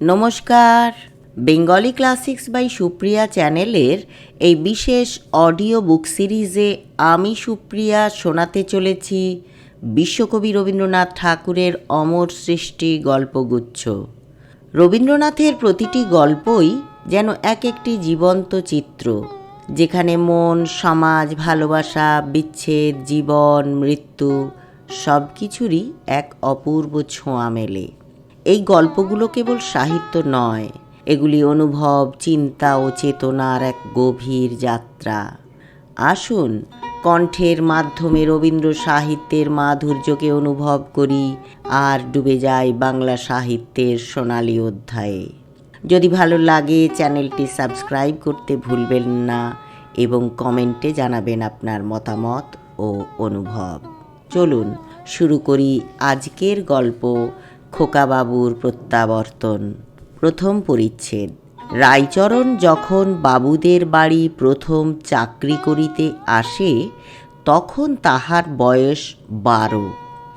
নমস্কার। Bengali classics by Supriya চ্যানেলের এই বিশেষ অডিও বুক সিরিজে আমি সুপ্রিয়া শোনাতে চলেছি বিশ্বকবি রবীন্দ্রনাথ ঠাকুরের অমর সৃষ্টি গল্পগুচ্ছ। রবীন্দ্রনাথের প্রতিটি গল্পই যেন এক একটি জীবন্ত চিত্র, যেখানে মন, সমাজ, ভালোবাসা, বিচ্ছেদ, জীবন, মৃত্যু সব কিছুরই এক অপূর্ব ছোঁয়া মেলে। এই গল্পগুলো কেবল সাহিত্য নয়, এগুলি অনুভব, চিন্তা ও চেতনার এক গভীর যাত্রা। আসুন, কণ্ঠের মাধ্যমে রবীন্দ্র সাহিত্যের মাধুর্যকে অনুভব করি, আর ডুবে যাই বাংলা সাহিত্যের সোনালি অধ্যায়ে। যদি ভালো লাগে, চ্যানেলটি সাবস্ক্রাইব করতে ভুলবেন না এবং কমেন্টে জানাবেন আপনার মতামত ও অনুভব। চলুন, শুরু করি আজকের গল্প খোকাবাবুর প্রত্যাবর্তন, প্রথম পরিচ্ছেদ। রায়চরণ যখন বাবুদের বাড়ি প্রথম চাকরি করিতে আসে, তখন তাহার বয়স বারো।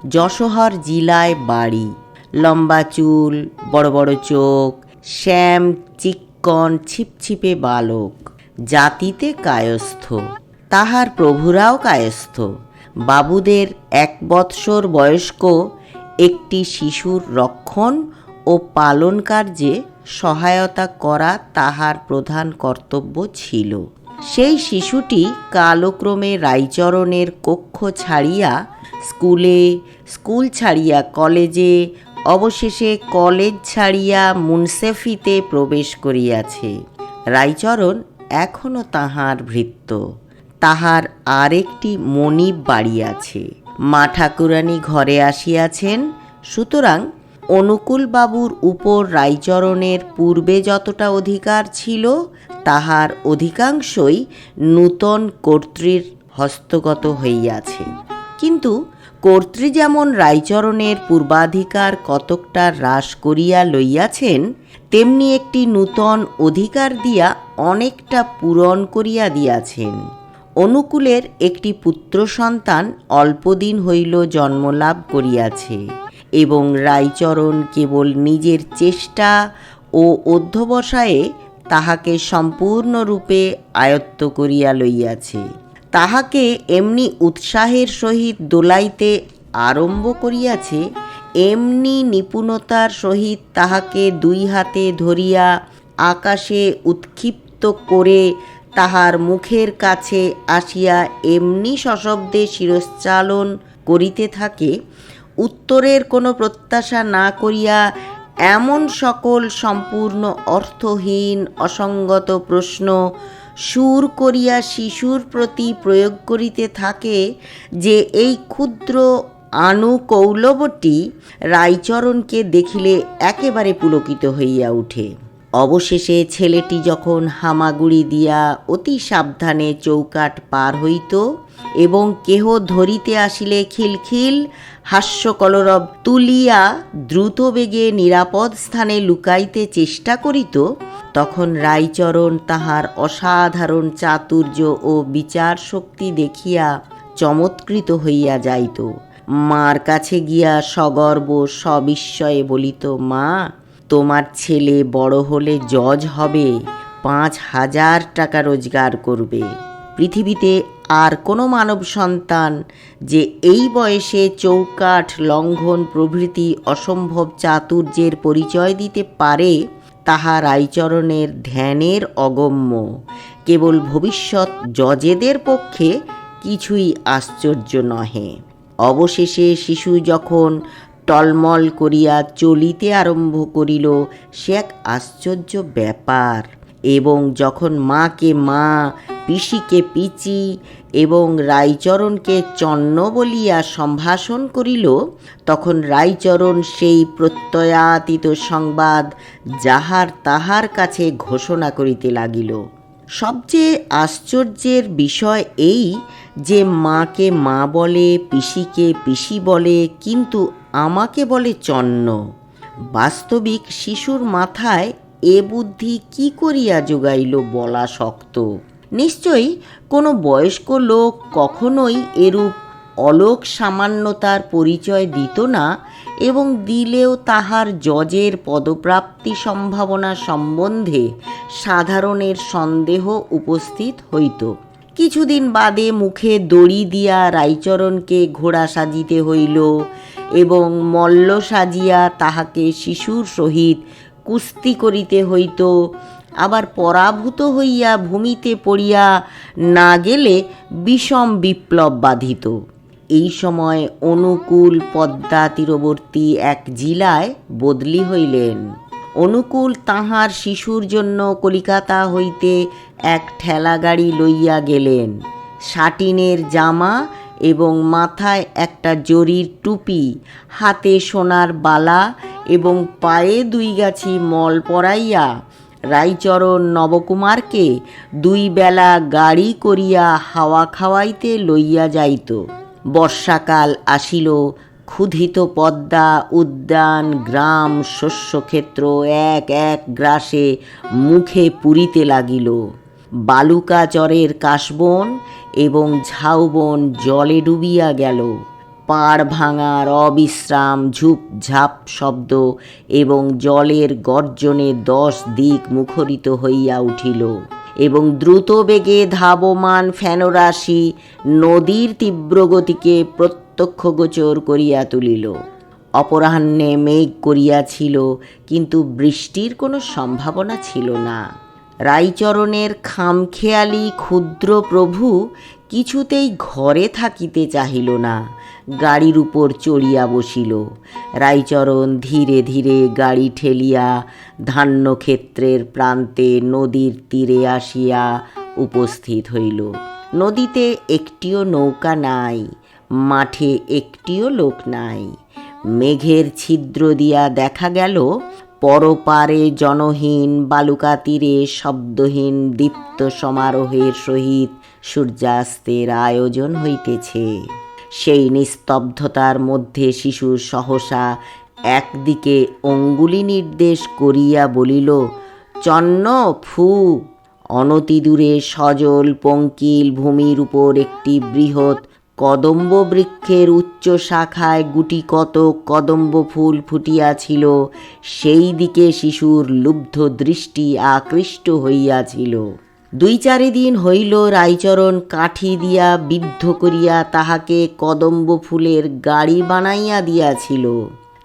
যশোহর জেলায় বাড়ি। লম্বা চুল, বড় বড় চোখ, শ্যাম, চিক্কন, ছিপছিপে বালক। জাতিতে কায়স্থ। তাহার প্রভুরাও কায়স্থ। বাবুদের এক বৎসর বয়স্ক একটি শিশুর রক্ষণ ও পালন কার্যে সহায়তা করা তাহার প্রধান কর্তব্য ছিল। সেই শিশুটি কালক্রমে রাইচরণের কক্ষ ছাড়িয়া স্কুলে, স্কুল ছাড়িয়া কলেজে, অবশেষে কলেজ ছাড়িয়া মুন্সেফিতে প্রবেশ করিয়াছে। রাইচরণ এখনও তাহার ভৃত্য। তাহার আরেকটি মনিব বাড়ি আছে মা ঠাকুরানী ঘরে আসিয়াছেন, সুতরাং অনুকূলবাবুর উপর রায়চরণের পূর্বে যতটা অধিকার ছিল, তাহার অধিকাংশই নূতন কর্তৃর হস্তগত হইয়াছে। কিন্তু কর্তৃ যেমন রায়চরণের পূর্বাধিকার কতকটা হ্রাস করিয়া লইয়াছেন, তেমনি একটি নূতন অধিকার দিয়া অনেকটা পূরণ করিয়া দিয়াছেন। অনুকূলের একটি পুত্র সন্তান অল্পদিন হইল জন্মলাভ করিয়াছে এবং রায়চরণ কেবল নিজের চেষ্টা ও অধ্যবসায়ে তাহাকে সম্পূর্ণরূপে আয়ত্ত করিয়া লইয়াছে। তাহাকে এমনি উৎসাহের সহিত দোলাইতে আরম্ভ করিয়াছে, এমনি নিপুণতার সহিত তাহাকে দুই হাতে ধরিয়া আকাশে উৎক্ষিপ্ত করে তাহার মুখের কাছে আসিয়া এমনি সশব্দে শিরশ্চালন করিতে থাকে, উত্তরের কোনো প্রত্যাশা না করিয়া এমন সকল সম্পূর্ণ অর্থহীন, অসঙ্গত প্রশ্ন সুর করিয়া শিশুর প্রতি প্রয়োগ করিতে থাকে যে এই ক্ষুদ্র আনুকৌলবটি রাইচরণকে দেখিলে একেবারে পুলকিত হইয়া উঠে। অবশেষে ছেলেটি যখন হামাগুড়ি দিয়া অতি সাবধানে চৌকাট পার হইত এবং কেহ ধরিতে আসিলে খিলখিল, হাস্যকলরব তুলিয়া দ্রুত বেগে নিরাপদ স্থানে লুকাইতে চেষ্টা করিত, তখন রাইচরণ তাহার অসাধারণ চাতুর্য ও বিচার শক্তি দেখিয়া চমৎকৃত হইয়া যাইত। মার কাছে গিয়া সগর্ব সবিস্ময়ে বলিত, মা তোমার ছেলে বড় হলে জজ হবে, পাঁচ হাজার টাকা রোজগার করবে। পৃথিবীতে আর কোনো মানব সন্তান যে এই বয়সে চৌকাঠ লঙ্ঘন প্রভৃতি অসম্ভব চাতুর্যের পরিচয় দিতে পারে, তাহা রাইচরণের ধ্যানের অগম্য। কেবল ভবিষ্যৎ জজেদের পক্ষে কিছুই আশ্চর্য নহে। অবশেষে শিশু যখন টলমল করিয়া চলিতে আরম্ভ করিল। সে এক আশ্চর্য ব্যাপার। এবং যখন মাকে মা, পিসিকে পিচি এবং রাইচরণকে চন্ন বলিয়া সম্ভাষণ করিল, তখন রাইচরণ সেই প্রত্যয়াতীত সংবাদ যাহার তাহার কাছে ঘোষণা করিতে লাগিল। সবচেয়ে আশ্চর্যের বিষয় এই যে মাকে মা বলে, পিসিকে পিসি বলে, কিন্তু আমাকে বলে চন্ন, বাস্তবিক শিশুর মাথায় এ বুদ্ধি কি করিয়া যোগাইল বলা শক্ত। নিশ্চয়ই কোনো বয়স্ক লোক কখনোই এরূপ অলোক সামান্যতার পরিচয় দিত না এবং দিলেও তাহার জজের পদপ্রাপ্তি সম্ভাবনা সম্বন্ধে সাধারণের সন্দেহ উপস্থিত হইত। কিছুদিন বাদে মুখে দড়ি দিয়া রাইচরণকে ঘোড়া সাজিতে হইল এবং মল্ল সাজিয়া তাহাকে শিশুর সহিত কুস্তি করিতে হইত। আবার পরাভূত হইয়া ভূমিতে পড়িয়া না গেলে বিষম বিপ্লব বাধিত। এই সময় অনুকূল পদ্মা তীরবর্তী এক জিলায় বদলি হইলেন। অনুকূল তাহার শিশুর জন্য কলিকাতা হইতে এক ঠেলাগাড়ি লইয়া গেলেন। সাটিনের জামা এবং মাথায় একটা জরির টুপি, হাতে সোনার বালা এবং পায়ে দুই গাছি মল পরাইয়া রাইচরণ নবকুমারকে দুই বেলা গাড়ি করিয়া হাওয়া খাওয়াইতে লইয়া যাইত। বর্ষাকাল আসিল, ক্ষুধিত পদ্মা, উদ্যান, গ্রাম, শস্যক্ষেত্র এক এক গ্রাসে মুখে পুরিতে লাগিল। বালুকাচরের কাশবন এবং ঝাউবন জলে ডুবিয়া গেল। পাড় ভাঙার অবিশ্রাম, ঝুপঝাপ শব্দ এবং জলের গর্জনে দশ দিক মুখরিত হইয়া উঠিল এবং দ্রুত বেগে ধাবমান ফেনরাশি নদীর তীব্র গতিকে প্রত্যক্ষগোচর করিয়া তুলিল। অপরাহ্নে মেঘ করিয়াছিল, কিন্তু বৃষ্টির কোনো সম্ভাবনা ছিল না। রাইচরণের খামখেয়ালি ক্ষুদ্র প্রভু কিছুতেই ঘরে থাকিতে চাহিল না, গাড়ির উপর চড়িয়া বসিল। রাইচরণ ধীরে ধীরে গাড়ি ঠেলিয়া ধান্যক্ষেত্রের প্রান্তে নদীর তীরে আসিয়া উপস্থিত হইল। নদীতে একটিও নৌকা নাই, মাঠে একটিও লোক নাই। মেঘের ছিদ্র দিয়া দেখা গেল পরপারে জনহীন বালুকা তীরে শব্দহীন দীপ্ত সমারোহের সহিত সূর্যাস্তের আয়োজন হইতেছে। সেই নিস্তব্ধতার মধ্যে শিশু সহসা একদিকে অঙ্গুলি নির্দেশ করিয়া বলিল, চন্ন, ফু। অনতিদূরে সজল পঙ্কিল ভূমির উপর একটি বৃহৎ কদম্ব বৃক্ষের উচ্চ শাখায় গুটি কত কদম্ব ফুল ফুটিয়াছিল, সেই দিকে শিশুর লুব্ধ দৃষ্টি আকৃষ্ট হইয়াছিল। দুই চারি দিন হইল রাইচরণ কাঠি দিয়া বিদ্ধ করিয়া তাহাকে কদম্ব ফুলের গাড়ি বানাইয়া দিয়াছিল।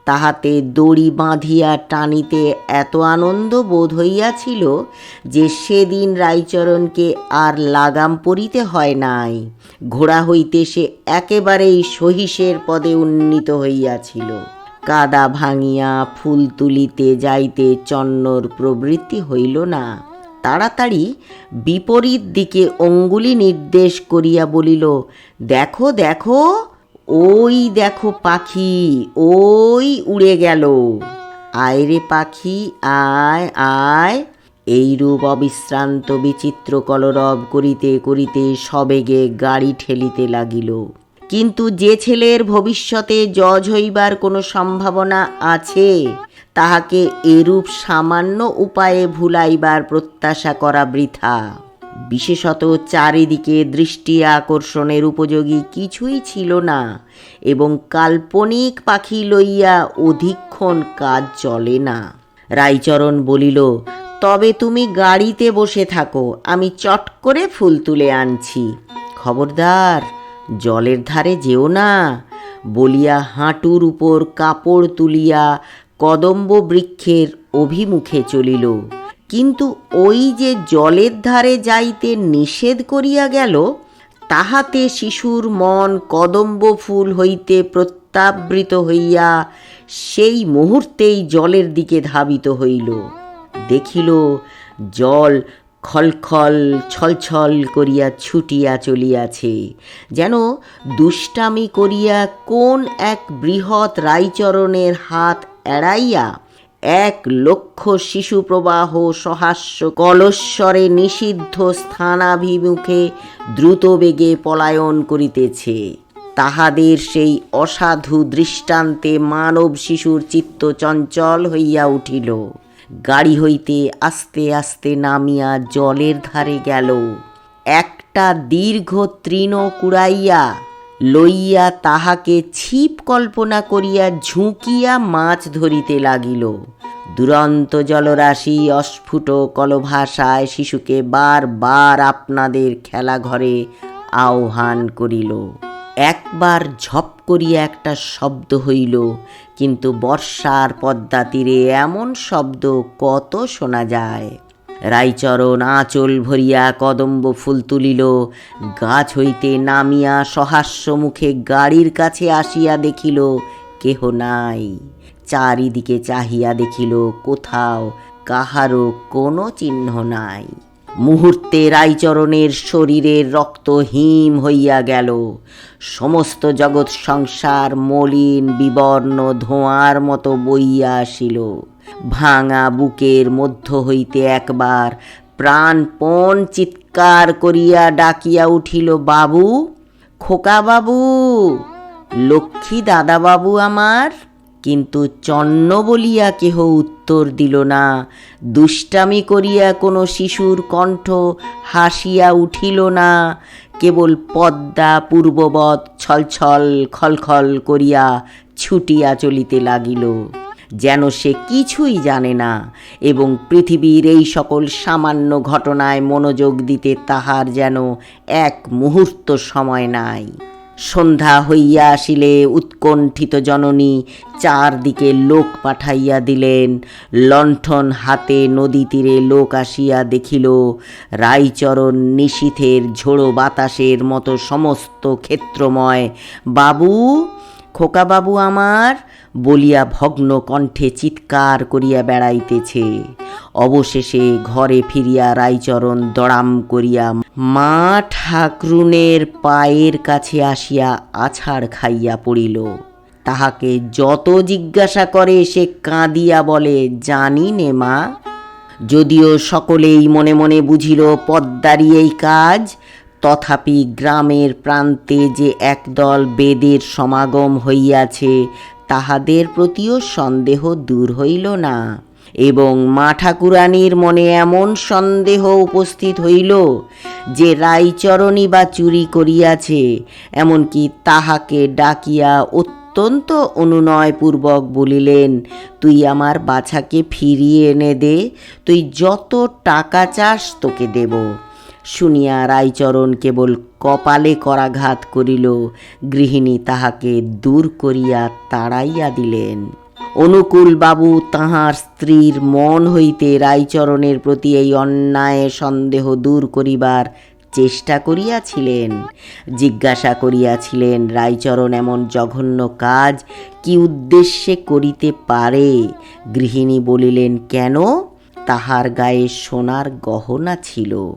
তাহাতে দড়ি বাঁধিয়া টানিতে এত আনন্দ বোধ হইয়াছিল যে সেদিন রাইচরণকে আর লাগাম পরিতে হয় নাই। ঘোড়া হইতে সে একেবারেই সহিসের পদে উন্নীত হইয়াছিল। কাদা ভাঙিয়া ফুল তুলিতে যাইতে চন্নর প্রবৃত্তি হইল না। তাড়াতাড়ি বিপরীত দিকে অঙ্গুলি নির্দেশ করিয়া বলিল, দেখো দেখো ওই দেখো পাখি, ওই উড়ে গেল। আয় রে পাখি, আয় আয়। এইরূপ অবিশ্রান্ত বিচিত্র কলরব করিতে করিতে সবেগে গাড়ি ঠেলিতে লাগিল। কিন্তু যে ছেলের ভবিষ্যতে জজ হইবার কোনো সম্ভাবনা আছে, তাহাকে এরূপ সামান্য উপায়ে ভুলাইবার প্রত্যাশা করা বৃথা। বিশেষত চারিদিকে দৃষ্টি আকর্ষণের উপযোগী কিছুই ছিল না, এবং কাল্পনিক পাখি লইয়া অধিকক্ষণ কাজ চলে না। রাইচরণ বলিল, তবে তুমি গাড়িতে বসে থাকো, আমি চট করে ফুল তুলে আনছি। খবরদার, জলের ধারে যেও না। বলিয়া হাঁটুর উপর কাপড় তুলিয়া কদম্ব বৃক্ষের অভিমুখে চলিল। কিন্তু ওই যে জলের ধারে যাইতে নিষেধ করিয়া গেল, তাহাতে শিশুর মন কদম্ব ফুল হইতে প্রত্যাবৃত হইয়া সেই মুহূর্তেই জলের দিকে ধাবিত হইল। দেখিল জল খলখল ছলছল করিয়া ছুটিয়া চলিয়াছে, যেন দুষ্টামি করিয়া কোন এক বৃহৎ রাইচরণের হাত এড়াইয়া এক লক্ষ শিশু প্রবাহ সহাস্য কলস্বরে নিষিদ্ধ স্থানাভিমুখে দ্রুত বেগে পলায়ন করিতেছে। তাহাদের সেই অসাধু দৃষ্টান্তে মানব শিশুর চিত্ত চঞ্চল হইয়া উঠিল। গাড়ি হইতে আস্তে আস্তে নামিয়া জলের ধারে গেল। একটা দীর্ঘ তৃণ কুড়াইয়া লইয়া তাহাকে ছিপ কল্পনা করিয়া ঝুঁকিয়া মাছ ধরিতে লাগিল। দুরন্ত জলরাশি অস্ফুট কলভাষায় শিশুকে বারবার আপনাদের খেলাঘরে আহ্বান করিল। একবার ঝপ করিয়া একটা শব্দ হইল, কিন্তু বর্ষার পদ্মা তীরে এমন শব্দ কত শোনা যায়। রাইচরণ আঁচল ভরিয়া কদম্ব ফুল তুলিল, গাছ হইতে নামিয়া সহাস্য মুখে গাড়ির কাছে আসিয়া দেখিল, কেহ নাই। চারিদিকে চাহিয়া দেখিল কোথাও কাহারও কোনো চিহ্ন নাই। মুহূর্তে রাইচরণের শরীরের রক্ত হিম হইয়া গেল। সমস্ত জগৎ সংসার মলিন, বিবর্ণ, ধোঁয়ার মতো বইয়া আসিল। ভাঙা বুকের মধ্য হইতে একবার প্রাণপণ চিৎকার করিয়া ডাকিয়া উঠিল, বাবু, খোকা বাবু, লক্ষ্মী দাদাবাবু আমার? কিন্তু চন্ন বলিয়া কেহ উত্তর দিল না। দুষ্টামি করিয়া কোনো শিশুর কণ্ঠ হাসিয়া উঠিল না। কেবল পদ্মা পূর্ববৎ ছলছল খলখল করিয়া ছুটিয়া চলিতে লাগিল। যেন সে কিছুই জানে না এবং পৃথিবীর এই সকল সামান্য ঘটনায় মনোযোগ দিতে তাহার যেন এক মুহূর্ত সময় নাই। সন্ধ্যা হইয়া আসিলে উৎকণ্ঠিত জননী চারদিকে লোক পাঠাইয়া দিলেন। লণ্ঠন হাতে নদী তীরে লোক আসিয়া দেখিল রাইচরণ নিশীথের ঝোড়ো বাতাসের মতো সমস্ত ক্ষেত্রময়। বাবু, খোকাবাবু আমার বলিয়া ভগ্ন কণ্ঠে চিৎকার করিয়া বেড়াইতেছে। অবশেষে ঘরে ফিরিয়া রাইচরণ দড়াম করিয়া মা ঠাকরুনের পায়ের কাছে আসিয়া আছাড় খাইয়া পড়িল। তাহাকে যত জিজ্ঞাসা করে সে কাঁদিয়া বলে, জানি নে মা। যদিও সকলেই মনে মনে বুঝিল পদ্মারি এই কাজ, তথাপি গ্রামের প্রান্তে যে একদল বেদের সমাগম হইয়াছে তাহাদের প্রতিও সন্দেহ দূর হইল না। এবং মা ঠাকুরানীর মনে এমন সন্দেহ উপস্থিত হইল যে রাইচরণী বা চুরি করিয়াছে, এমনকি তাহাকে ডাকিয়া অত্যন্ত অনুনয়পূর্বক বলিলেন, তুই আমার বাছাকে ফিরিয়ে এনে দে, তুই যত টাকা চাস তোকে দেব। শুনিয়া রাইচরণ কেবল কপালে করাঘাত করিল, গৃহিণী তাহাকে দূর করিয়া তাড়াইয়া দিলেন। অনুকূল বাবু তাহার স্ত্রীর মন হইতে রাইচরণের প্রতি এই অন্যায় সন্দেহ দূর করিবার চেষ্টা করিয়াছিলেন। জিজ্ঞাসা করিয়াছিলেন রাইচরণ এমন জঘন্য কাজ কি উদ্দেশ্যে করিতে পারে? গৃহিণী বলিলেন, কেন? তাহার গায়ে সোনার গহনা ছিল।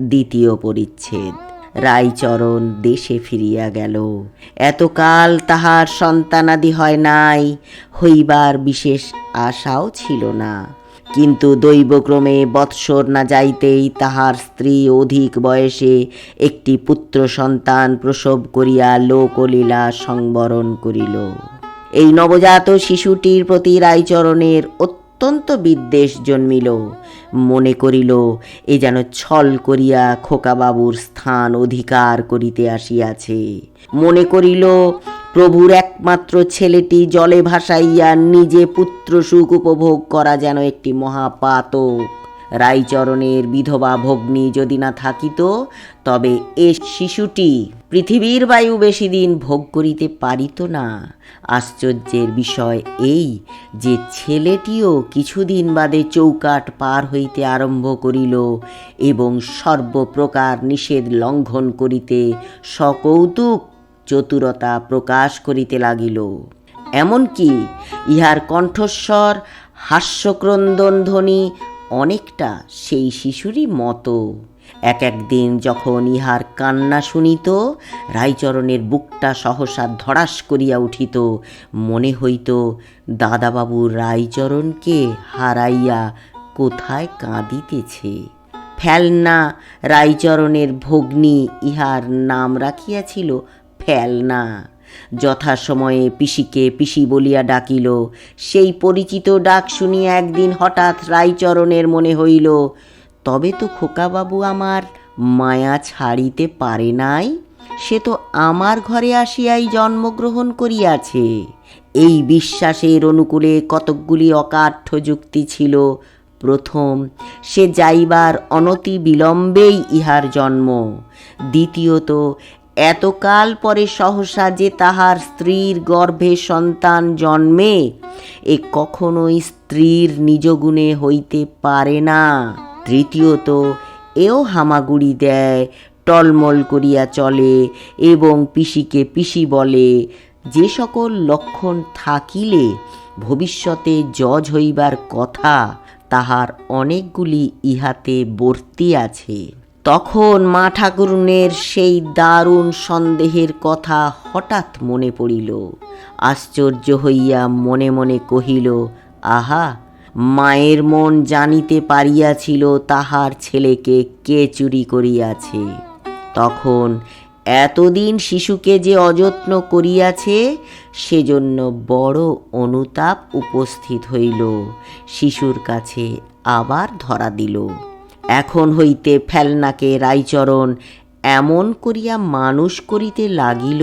দ্বিতীয় পরিচ্ছেদ। রাইচরণ দেশে ফিরিয়া গেল। এতকাল তাহার সন্তানাদি হয় নাই, হইবার বিশেষ আশাও ছিল না। কিন্তু দৈবক্রমে বৎসর না যাইতেই তাহার স্ত্রী অধিক বয়সে একটি পুত্র সন্তান প্রসব করিয়া লোকলীলা সংবরণ করিল। এই নবজাত শিশুটির প্রতি রাইচরণের অত্যন্ত বিদ্বেষ জন্মিল। মনে করিল, এ যেন ছল করিয়া খোকাবাবুর স্থান অধিকার করিতে আসিয়াছে। মনে করিল, প্রভুর একমাত্র ছেলেটি জলে ভাসাইয়া নিজে পুত্র সুখ উপভোগ করা যেন একটি মহাপাতক। রাইচরণের বিধবা ভগ্নী যদি না থাকিত, তবে এ শিশুটি পৃথিবীর বায়ু বেশি দিন ভোগ করিতে পারিত না। আশ্চর্যের বিষয় এই যে ছেলেটিও কিছুদিন বাদে চৌকাট পার হইতে আরম্ভ করিল এবং সর্বপ্রকার নিষেধ লঙ্ঘন করিতে সকৌতুক চতুরতা প্রকাশ করিতে লাগিল। এমনকি ইহার কণ্ঠস্বর হাস্যক্রন্দন ধ্বনি অনেকটা সেই শিশুরই মতো। এক একদিন যখন ইহার কান্না শুনিত রাইচরণের বুকটা সহসা ধড়াস করিয়া উঠিত। মনে হইত, দাদাবাবু রাইচরণকে হারাইয়া কোথায় কাঁদিতেছে। ফেলনা রাইচরণের ভগ্নী ইহার নাম রাখিয়াছিল ফেলনা। যথাসময়ে পিসিকে পিসি বলিয়া ডাকিল। সেই পরিচিত ডাক শুনিয়া একদিন হঠাৎ রাইচরণের মনে হইল, তবে তো খোকাবাবু আমার মায়া ছাড়িতে পারে নাই। সে তো আমার ঘরে আসিয়াই জন্মগ্রহণ করিয়াছে। এই বিশ্বাসের অনুকূলে কতকগুলি অকাঠ্য যুক্তি ছিল। প্রথম, সে যাইবার অনতি বিলম্বেই ইহার জন্ম। দ্বিতীয়ত এতকাল পরে সহসা যে তাহার স্ত্রীর গর্ভে সন্তান জন্মে, এ কখনোই স্ত্রীর নিজ গুণে হইতে পারে না। তৃতীয়ত, এও হামাগুড়ি দেয়, টলমল করিয়া চলে এবং পিসিকে পিসি বলে, যে সকল লক্ষণ থাকিলে ভবিষ্যতে জজ হইবার কথা তাহার অনেকগুলি ইহাতে বর্তি আছে। তখন মা ঠাকুরুনের সেই দারুণ সন্দেহের কথা হঠাৎ মনে পড়িল। আশ্চর্য হইয়া মনে মনে কহিল, আহা, মায়ের মন জানিতে পারিয়াছিল তাহার ছেলেকে কে চুরি করিয়াছে। তখন এতদিন শিশুকে যে অযত্ন করিয়াছে, সেজন্য বড় অনুতাপ উপস্থিত হইল। শিশুর কাছে আবার ধরা দিল। এখন হইতে ফেলনাকে রাইচরণ এমন করিয়া মানুষ করিতে লাগিল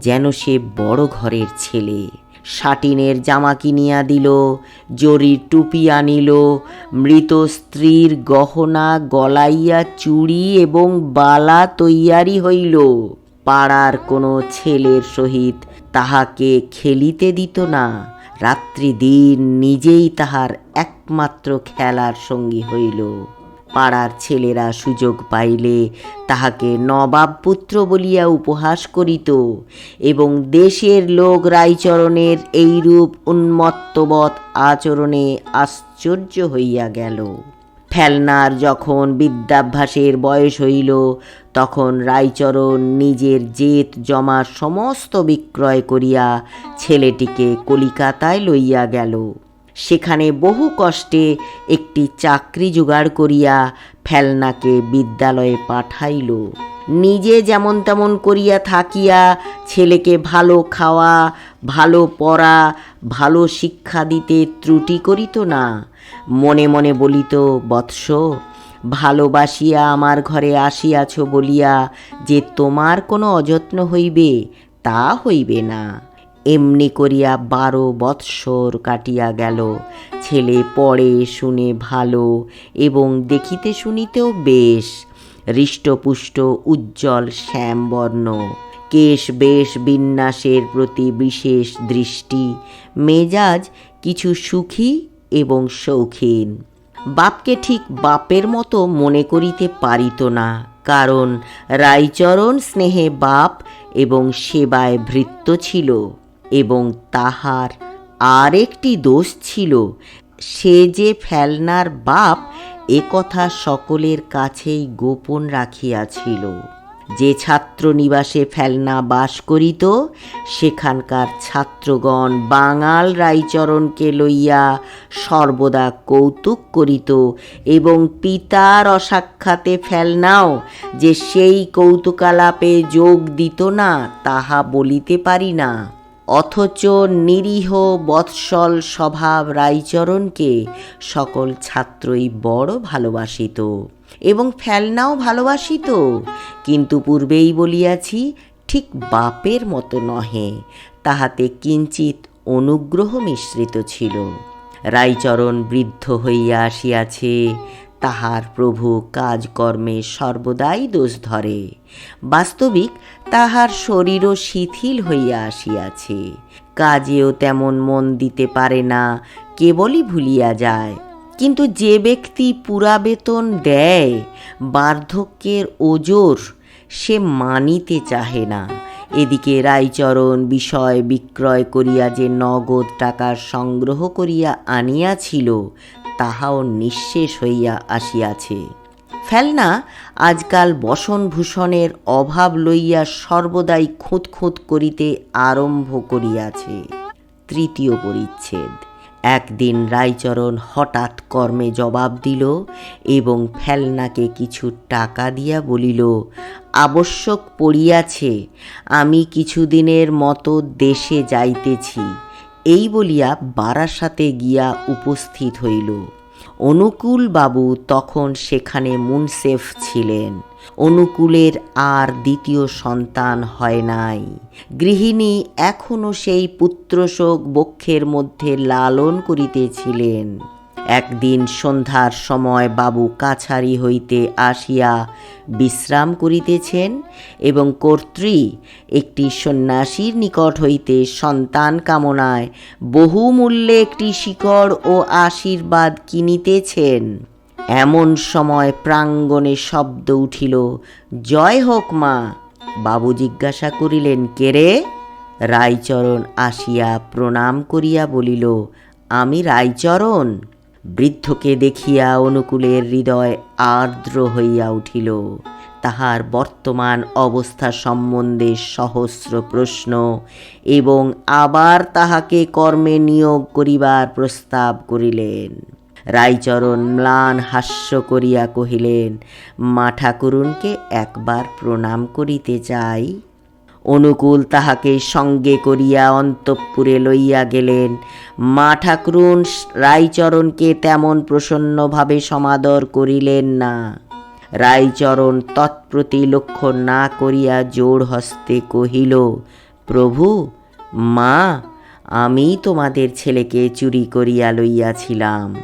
যেন সে বড় ঘরের ছেলে। সাটিনের জামা কিনিয়া দিল, জরির টুপি আনিল, মৃত স্ত্রীর গহনা গলাইয়া চুড়ি এবং বালা তৈয়ারি হইল। পাড়ার কোনো ছেলের সহিত তাহাকে খেলিতে দিত না। রাত্রি দিন নিজেই তাহার একমাত্র খেলার সঙ্গী হইল। পাড়ার ছেলেরা সুযোগ পাইলে তাহাকে নবাব পুত্র বলিয়া উপহাস করিত এবং দেশের লোক রাইচরণের এইরূপ উন্মত্তবৎ আচরণে আশ্চর্য হইয়া গেল। ফেলনার যখন বিদ্যাভ্যাসের বয়স হইল, তখন রাইচরণ নিজের জেত জমার সমস্ত বিক্রয় করিয়া ছেলেটিকে কলিকাতায় লইয়া গেল। সেখানে বহু কষ্টে একটি চাকরি জোগাড় করিয়া ফেলনাকে বিদ্যালয়ে পাঠাইল। নিজে যেমন তেমন করিয়া থাকিয়া ছেলেকে ভালো খাওয়া, ভালো পড়া, ভালো শিক্ষা দিতে ত্রুটি করিত না। মনে মনে বলিত, বৎস, ভালোবাসিয়া আমার ঘরে আসিয়াছ বলিয়া যে তোমার কোনো অযত্ন হইবে, তা হইবে না। এমনি করিয়া বারো বৎসর কাটিয়া গেল। ছেলে পড়ে শুনে ভালো এবং দেখিতে শুনিতেও বেশ। হৃষ্টপুষ্ট, উজ্জ্বল শ্যামবর্ণ। কেশ বেশ বিন্যাসের প্রতি বিশেষ দৃষ্টি। মেজাজ কিছু সুখী এবং শৌখিন। বাপকে ঠিক বাপের মতো মনে করিতে পারিত না, কারণ রাইচরণ স্নেহে বাপ এবং সেবায় ভৃত্য ছিল। এবং তাহার আর একটি দোষ ছিল, সে যে ফেলনার বাপ এ কথা সকলের কাছেই গোপন রাখিয়াছিল। যে ছাত্রনিবাসে ফেলনা বাস করিত, সেখানকার ছাত্রগণ বাঙাল রাইচরণকে লইয়া সর্বদা কৌতুক করিত এবং পিতার অসাক্ষাতে ফেলনাও যে সেই কৌতুকালাপে যোগ দিত না, তাহা বলিতে পারি না। অথচ নিরীহ বৎসল স্বভাব রাইচরণকে সকল ছাত্রই বড় ভালোবাসিত এবং ফেলনাও ভালোবাসিত। কিন্তু পূর্বেই বলিয়াছি, ঠিক বাপের মতো নহে, তাহাতে কিঞ্চিত অনুগ্রহ মিশ্রিত ছিল। রাইচরণ বৃদ্ধ হইয়া আসিয়াছে তাহার প্রভু কাজকর্মে সর্বদাই দোষ ধরে। বাস্তবিক তাহার শরীরও শিথিল হইয়া আসিয়াছে। কাজেও তেমন মন দিতে পারে না, কেবলই ভুলিয়া যায়। কিন্তু যে ব্যক্তি পুরা বেতন দেয়, বার্ধক্যের ওজোর সে মানিতে চাহে না। এদিকে রায়চরণ বিষয় বিক্রয় করিয়া যে নগদ টাকার সংগ্রহ করিয়া আনিয়াছিল তাহাও নিঃশেষ হইয়া আসিয়াছে। ফেলনা আজকাল বসনভূষণের অভাব লইয়া সর্বদাই খুঁত খুঁত করিতে আরম্ভ করিয়াছে। তৃতীয় পরিচ্ছেদ। একদিন রায়চরণ হঠাৎ কর্মে জবাব দিল এবং ফেলনাকে কিছু টাকা দিয়া বলিল, আবশ্যক পড়িয়াছে, আমি কিছুদিনের মতো দেশে যাইতেছি। এই বলিয়া বারাসাতে গিয়া উপস্থিত হইল। অনুকূল বাবু তখন সেখানে মুনসেফ ছিলেন। অনুকূলের আর দ্বিতীয় সন্তান হয় নাই। গৃহিণী এখনও সেই পুত্রশোক বক্ষের মধ্যে লালন করিতেছিলেন। একদিন সন্ধ্যার সময় বাবু কাছারি হইতে আসিয়া বিশ্রাম করিতেছেন এবং কর্ত্রী একটি সন্ন্যাসীর নিকট হইতে সন্তান কামনায় বহুমূল্যে একটি শিকড় ও আশীর্বাদ কিনিতেছেন। এমন সময় প্রাঙ্গণে শব্দ উঠিল, জয় হোক মা। বাবু জিজ্ঞাসা করিলেন কেরে রায়চরণ আসিয়া প্রণাম করিয়া বলিল, আমি রায়চরণ। বৃদ্ধকে দেখিয়া অনুকূলের হৃদয় আর্দ্র হইয়া উঠিল। তাহার বর্তমান অবস্থা সম্বন্ধে সহস্র প্রশ্ন এবং আবার তাহাকে কর্মে নিয়োগ করিবার প্রস্তাব করিলেন। রায়চরণ ম্লান হাস্য করিয়া কহিলেন, মা ঠাকুরুনকে একবার প্রণাম করিতে চাই। অনুকূল তাহাকে সঙ্গে করিয়া অন্তঃপুরে লইয়া গেলেন। মা ঠাকুরুন রায়চরণকে তেমন প্রসন্নভাবে সমাদর করিলেন না। রায়চরণ তৎপ্রতি লক্ষ্য না করিয়া জোড় হস্তে কহিল, প্রভু, মা, আমি তোমাদের ছেলেকে চুরি করিয়া লইয়াছিলাম।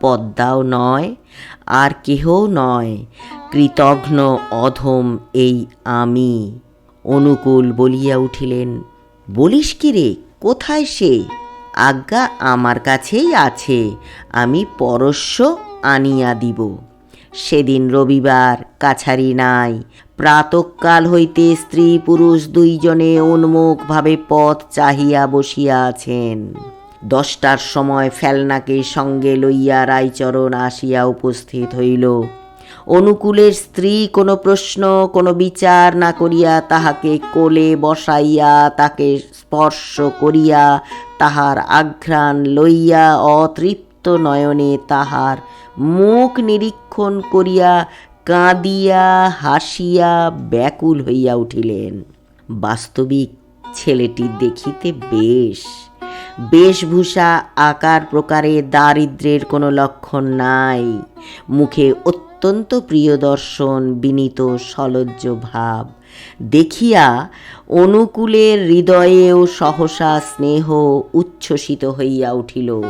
পদ্মাও নয়, আর কেহ নয়, কৃতঘ্ন অধম এই আমি। অনুকূল বলিয়া উঠিলেন, বলিস কি রে, কোথায় সে? আজ্ঞা আমার কাছেই আছে, আমি পরশ্ব আনিয়া দিব। সেদিন রবিবার কাছারি নাই, প্রাতকাল হইতে স্ত্রী পুরুষ দুইজনে উন্মুখভাবে পথ চাহিয়া বসিয়া আছেন। দশটার সময় ফেলনাকে সঙ্গে লইয়া রায়চরণ আসিয়া উপস্থিত হইল। অনুকূলের স্ত্রী কোনো প্রশ্ন, কোনো বিচার না করিয়া তাহাকে কোলে বসাইয়া, তাকে স্পর্শ করিয়া তাহার আঘ্রাণ লইয়া অতৃপ্ত নয়নে তাহার মুখ নিরীক্ষণ করিয়া কাঁদিয়া, হাসিয়া ব্যাকুল হইয়া উঠিলেন। বাস্তবিক ছেলেটি দেখিতে বেশ, বেশভূষা আকার প্রকারে দারিদ্রের কোনো লক্ষণ নাই। মুখে অত্যন্ত প্রিয় দর্শন, বিনীত সলজ্জ ভাব। দেখিয়া অনুকূলের হৃদয়েও সহসা স্নেহ উচ্ছ্বসিত হইয়া উঠিল।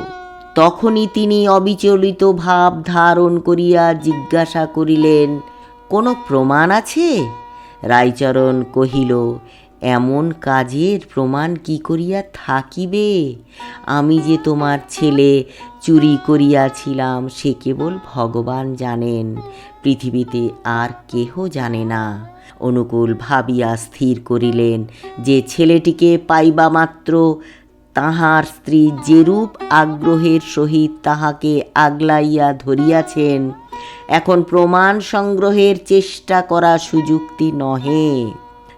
তখনই তিনি অবিচলিত ভাব ধারণ করিয়া জিজ্ঞাসা করিলেন, কোনো প্রমাণ আছে? রায়চরণ কহিল, এমন কাজের প্রমাণ কি করিয়া থাকিবে? আমি যে তোমার ছেলে চুরি করিয়াছিলাম, সে কেবল ভগবান জানেন। পৃথিবীতে আর কেহ জানে না। অনুকূল ভাবিয়া স্থির করিলেন, যে ছেলেটিকে পাইবা মাত্র, তাহার স্ত্রী যেরূপ আগ্রহের সহিত তাহাকে আগলাইয়া ধরিয়াছেন, এখন প্রমাণ সংগ্রহের চেষ্টা করা সুযুক্তি নহে।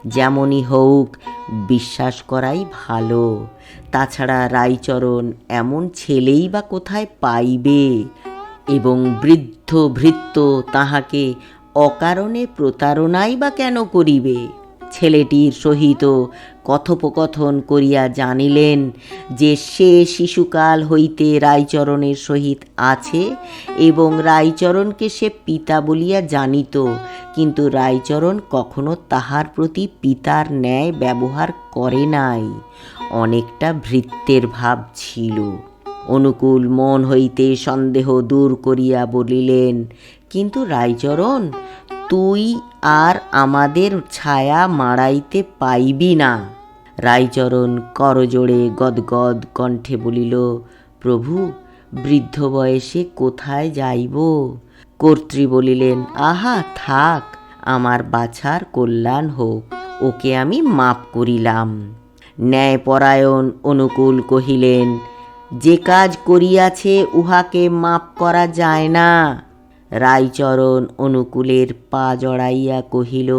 যেমনই হোক, বিশ্বাস করাই ভালো। তাছাড়া রায়চরণ এমন ছেলেই বা কোথায় পাইবে? এবং বৃদ্ধ ভৃত্য তাহাকে অকারণে প্রতারণাই বা কেন করিবে? ছেলেটির সহিত কথোপকথন করিয়া জানিলেন যে সে শিশুকাল হইতে রায়চরণের সহিত আছে এবং রায়চরণকে সে পিতা বলিয়া জানিত, কিন্তু রায়চরণ কখনো তাহার প্রতি পিতার ন্যায় ব্যবহার করে নাই। অনেকটা ভৃত্যের ভাব ছিল। অনুকূল মন হইতে সন্দেহ দূর করিয়া বলিলেন, কিন্তু রায়চরণ তুই আর আমাদের ছায়া মাড়াইতে পাইবি না। রায়চরণ করজোড়ে গদগদ কণ্ঠে বলিল, প্রভু, বৃদ্ধ বয়সে কোথায় যাইব? কর্ত্রী বলিলেন, আহা, থাক, আমার বাছার কল্যাণ হোক, ওকে আমি মাপ করিলাম। ন্যায়পরায়ণ অনুকূল কহিলেন, যে কাজ করিয়াছে, উহাকে মাপ করা যায় না। রায়চরণ অনুকূলের পা জড়াইয়া কহিল,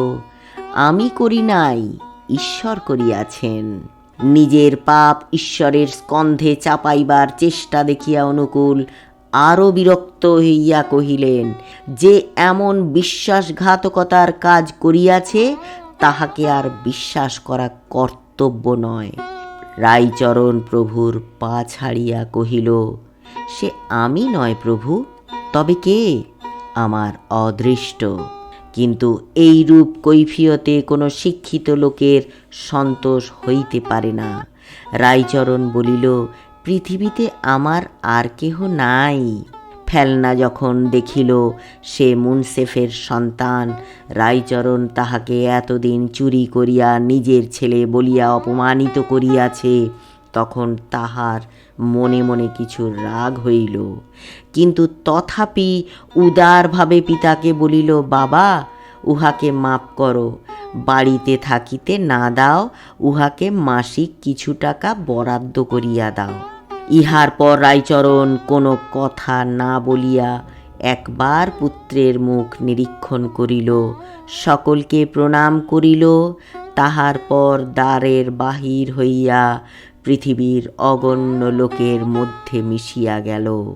আমি করি নাই, ঈশ্বর করিয়াছেন। নিজের পাপ ঈশ্বরের স্কন্ধে চাপাইবার চেষ্টা দেখিয়া অনুকূল আরও বিরক্ত হইয়া কহিলেন, যে এমন বিশ্বাসঘাতকতার কাজ করিয়াছে, তাহাকে আর বিশ্বাস করা কর্তব্য নয় রায়চরণ প্রভুর পা ছাড়িয়া কহিল, সে আমি নয় প্রভু, তবে কে? আমার অদৃষ্ট। কিন্তু এইরূপ কৈফিয়তে কোনো শিক্ষিত লোকের সন্তোষ হইতে পারে না। রায়চরণ বলিল, পৃথিবীতে আমার আর কেহ নাই। ফেলনা যখন দেখিল সে মুনসেফের সন্তান, রায়চরণ তাহাকে এতদিন চুরি করিয়া নিজের ছেলে বলিয়া অপমানিত করিয়াছে, তখন তাহার মনে মনে কিছু রাগ হইল। কিন্তু তথাপি উদারভাবে পিতাকে বলিল, বাবা, উহাকে মাপ করো। বাড়িতে থাকিতে না দাও, উহাকে মাসিক কিছু টাকা বরাদ্দ করিয়া দাও। ইহার পর রায়চরণ কোনো কথা না বলিয়া একবার পুত্রের মুখ নিরীক্ষণ করিল, সকলকে প্রণাম করিল। তাহার পর দ্বারের বাহির হইয়া পৃথিবীর অগণ্য লোকের মধ্যে মিশিয়া গেল।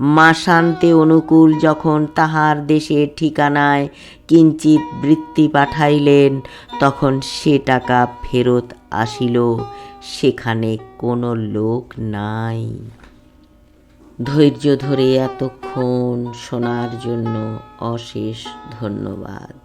মাসান্তে অনুকূল যখন তাহার দেশের ঠিকানায় কিঞ্চিত বৃত্তি পাঠাইলেন, তখন সে টাকা ফেরত আসিল, সেখানে কোনো লোক নাই। ধৈর্য ধরে এতক্ষণ শোনার জন্য অশেষ ধন্যবাদ।